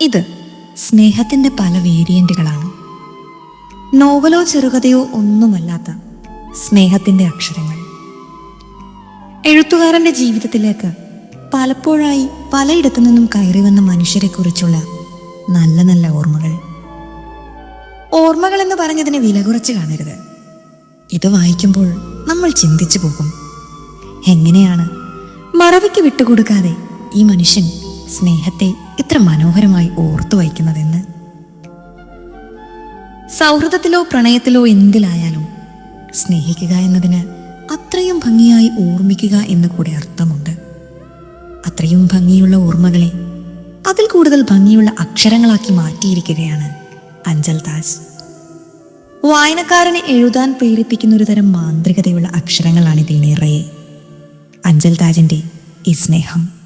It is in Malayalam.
ഇത് സ്നേഹത്തിന്റെ പല വേരിയന്റുകളാണ്. നോവലോ ചെറുകഥയോ ഒന്നുമല്ലാത്ത സ്നേഹത്തിന്റെ അക്ഷരങ്ങൾ. എഴുത്തുകാരന്റെ ജീവിതത്തിലേക്ക് പലപ്പോഴായി പലയിടത്തു നിന്നും കയറി വന്ന മനുഷ്യരെക്കുറിച്ചുള്ള നല്ല നല്ല ഓർമ്മകൾ. ഓർമ്മകൾ എന്ന് പറഞ്ഞതിന് വില കുറച്ച് കാണരുത്. ഇത് വായിക്കുമ്പോൾ നമ്മൾ ചിന്തിച്ചു പോകും. എങ്ങനെയാണ് മറവിക്ക് വിട്ടുകൊടുക്കാതെ ഈ മനുഷ്യൻ സ്നേഹത്തെ ഇത്ര മനോഹരമായി ഓർത്തു വയ്ക്കുന്നതെന്ന്? സൗഹൃദത്തിലോ പ്രണയത്തിലോ എന്തിലായാലും സ്നേഹിക്കുക എന്നതിന് അത്രയും ഭംഗിയായി ഓർമ്മിക്കുക എന്ന് കൂടെ അർത്ഥമുണ്ട്. അത്രയും ഭംഗിയുള്ള ഓർമ്മകളെ അതിൽ കൂടുതൽ ഭംഗിയുള്ള അക്ഷരങ്ങളാക്കി മാറ്റിയിരിക്കുകയാണ് അഞ്ചൽ ദാസ്. വായനക്കാരനെ എഴുതാൻ പ്രേരിപ്പിക്കുന്ന ഒരു തരം മാന്ത്രികതയുള്ള അക്ഷരങ്ങളാണ് ഇതിൽ നിറയെ. അഞ്ചൽ ദാജിന്റെ ഈ സ്നേഹം.